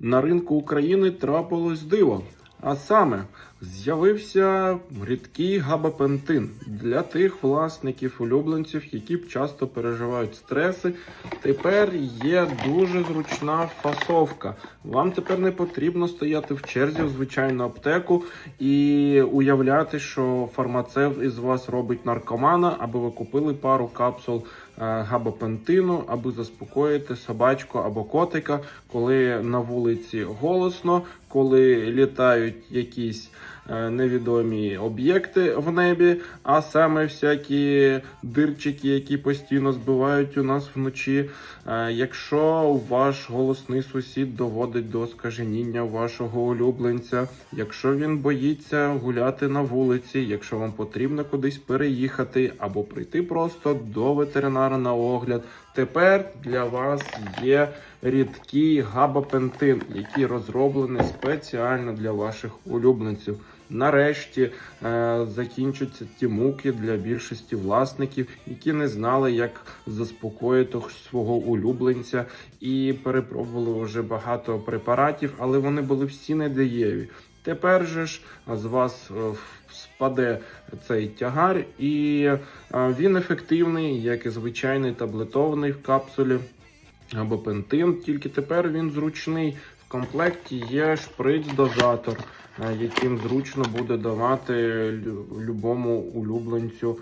на ринку України трапилось диво. А саме з'явився рідкий габапентин для тих власників улюбленців, які часто переживають стреси. Тепер є дуже зручна фасовка. Вам тепер не потрібно стояти в черзі в звичайну аптеку і уявляти, що фармацевт із вас робить наркомана, аби ви купили пару капсул габапентину, аби заспокоїти собачку або котика, коли на вулиці голосно, коли літають якісь е, невідомі об'єкти в небі, а саме всякі дирчики, які постійно збивають у нас вночі. Е, Якщо ваш голосний сусід доводить до скаженіння вашого улюбленця, якщо він боїться гуляти на вулиці, якщо вам потрібно кудись переїхати або прийти просто до ветеринара на огляд, тепер для вас є рідкий габапентин, який розроблений спеціально для ваших улюбленців. Нарешті е, закінчаться ті муки для більшості власників, які не знали, як заспокоїти свого улюбленця, і перепробували вже багато препаратів, але вони були всі недієві. Тепер же ж з вас е, спаде цей тягар, і е, він ефективний, як і звичайний таблетований в капсулі або пентин, тільки тепер він зручний. Комплекті є шприц-дозатор, е, яким зручно буде давати любому улюбленцю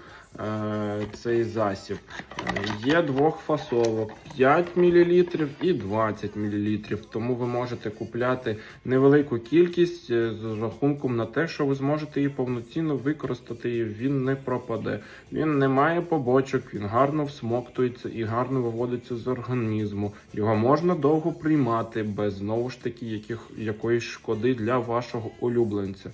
цей засіб. Е, Є двох фасовок: 5 мл і 20 мл. Тому ви можете купляти невелику кількість е, з рахунком на те, що ви зможете її повноцінно використати, і він не пропаде. Він не має побочок, він гарно всмоктується і гарно виводиться з організму. Його можна довго приймати без знову ж таки яких, якоїсь шкоди для вашого улюбленця.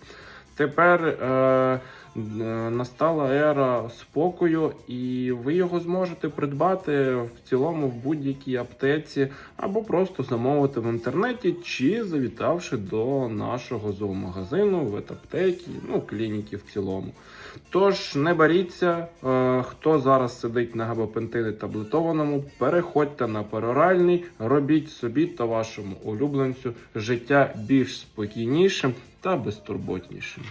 Тепер е, е, настала ера спокою, і ви його зможете придбати в цілому в будь-якій аптеці, або просто замовити в інтернеті, чи завітавши до нашого зоомагазину, ветаптеки, ну клініки в цілому. Тож не боріться, е, хто зараз сидить на габапентині таблетованому, переходьте на пероральний, робіть собі та вашому улюбленцю життя більш спокійнішим та безтурботнішим.